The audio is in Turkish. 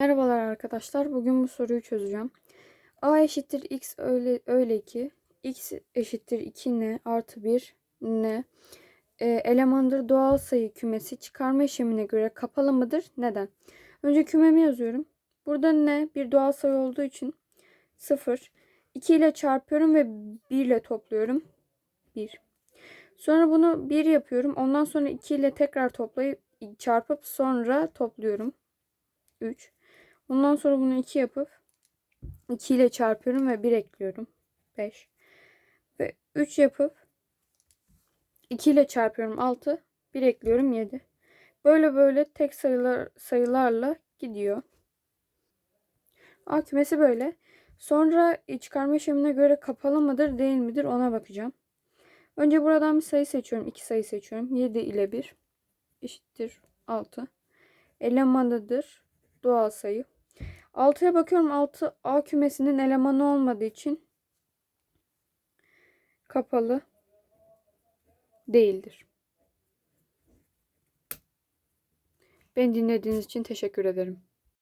Merhabalar arkadaşlar. Bugün bu soruyu çözeceğim. A eşittir x öyle, öyle ki x eşittir 2n artı 1 n e, elemandır doğal sayı kümesi çıkarma işlemine göre kapalı mıdır? Neden? Önce kümemi yazıyorum. Burada n bir doğal sayı olduğu için 0. 2 ile çarpıyorum ve 1 ile topluyorum. 1. Sonra bunu 1 yapıyorum. Ondan sonra 2 ile tekrar toplayıp çarpıp sonra topluyorum. 3. Ondan sonra bunu 2 yapıp 2 ile çarpıyorum ve 1 ekliyorum. 5. Ve 3 yapıp 2 ile çarpıyorum 6. 1 ekliyorum 7. Böyle böyle tek sayılar sayılarla gidiyor. A kümesi böyle. Sonra çıkarma işlemine göre kapalı mıdır değil midir ona bakacağım. Önce buradan bir sayı seçiyorum. 2 sayı seçiyorum. 7 ile 1 eşittir 6. Elemanıdır doğal sayı. 6'ya bakıyorum. 6 A kümesinin elemanı olmadığı için kapalı değildir. Beni dinlediğiniz için teşekkür ederim.